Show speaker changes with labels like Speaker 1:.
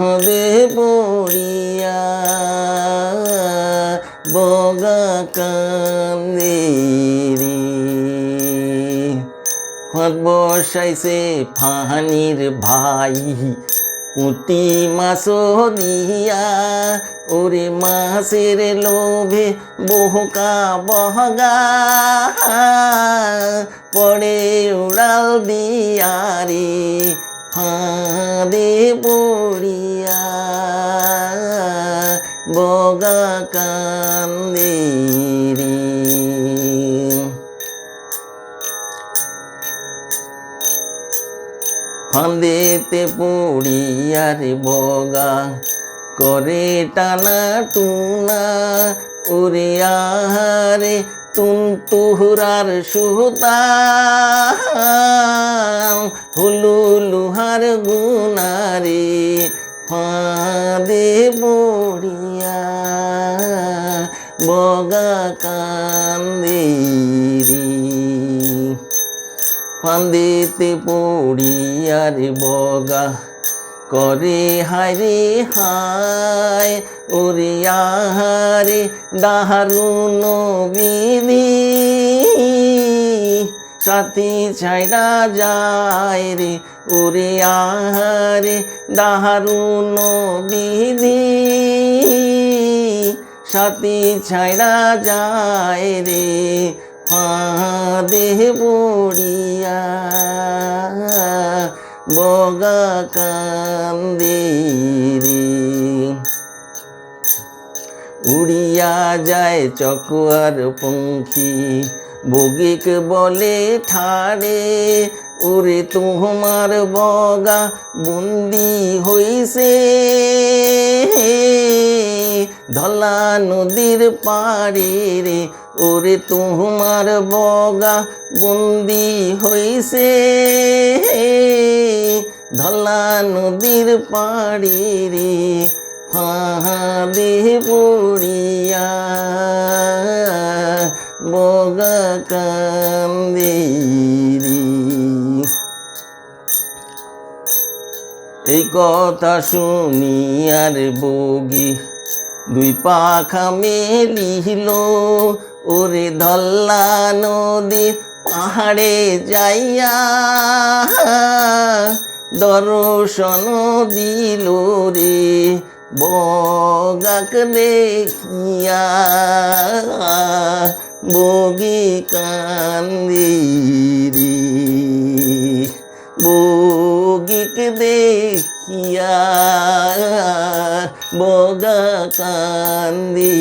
Speaker 1: হবে পড়িয়া, বগা কান্দে রে। বসাইছে ফাহানির ভাই পুঁটি মাছ দিয়া। ওরে মাছের লোভে বহুকা বহগা, পড়ে উড়াল দিয়ারে ফাঁদে পড়িয়া বগা কান্দে রে। ফাঁদেতে পড়িয়ার বগা করে টানা টুনা ওরে আহারে তুন তুহরার সুতা হুলু লুহার গুনারে ফাঁদে পড়িয়া বগা কান্দে রে। ফান্দিতে পড়িয়ার বগা করে হারে হায়, ওরে আহারে দাহারুন সাথী ছাইরা যায় রে, ওরে আহারে দাহারুন বিধি সাথী ছাইরা যায় রে, ফাঁদে পড়িয়া বগা কান্দে রে। উড়িয়া যায় চকুয়ার পঙ্খী বগিক বলে ঠাড়ে, ওরে তোমার বগা বন্দি হইছে। ধলা নদীর পাড়ে রে, ওরে তোমার বগা বন্দি হইছে। ধলা নদীর পাড়ে রে, ফাঁদে পড়িয়া এই কথা শুনি আর বগি দুই পাখা মেলিল, ওরে ধল্লা নদীর পাহাড়ে যাইয়া দর্শন দিল রে, বগাক দেখিয়া বগি কান্দিরি বগিক দেখিয়া বগা কান্দি